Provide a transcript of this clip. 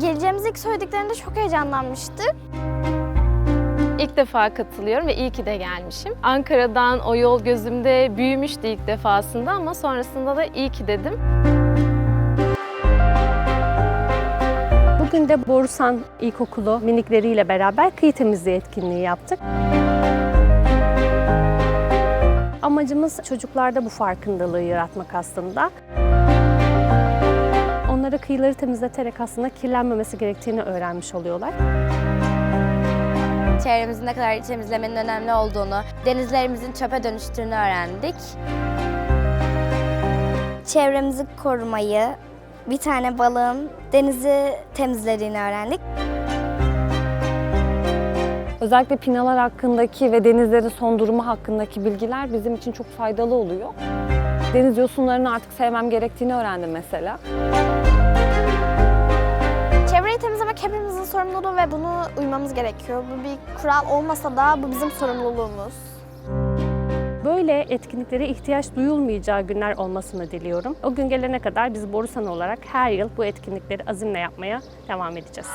geleceğimizi ilk söylediklerinde çok heyecanlanmıştık. İlk defa katılıyorum ve iyi ki de gelmişim. Ankara'dan o yol gözümde büyümüştü ilk defasında ama sonrasında da iyi ki dedim. Bugün de Borusan İlkokulu minikleriyle beraber kıyı temizliği etkinliği yaptık. Amacımız çocuklarda bu farkındalığı yaratmak aslında. Kıyıları temizleterek aslında kirlenmemesi gerektiğini öğrenmiş oluyorlar. Çevremizin ne kadar temizlemenin önemli olduğunu, denizlerimizin çöpe dönüştüğünü öğrendik. Çevremizi korumayı, bir tane balığın denizi temizlediğini öğrendik. Özellikle pinalar hakkındaki ve denizlerin son durumu hakkındaki bilgiler bizim için çok faydalı oluyor. Deniz yosunlarını artık sevmem gerektiğini öğrendim mesela. Sorumluluğu ve bunu uymamız gerekiyor. Bu bir kural olmasa da bu bizim sorumluluğumuz. Böyle etkinliklere ihtiyaç duyulmayacağı günler olmasını diliyorum. O gün gelene kadar biz Borusan olarak her yıl bu etkinlikleri azimle yapmaya devam edeceğiz.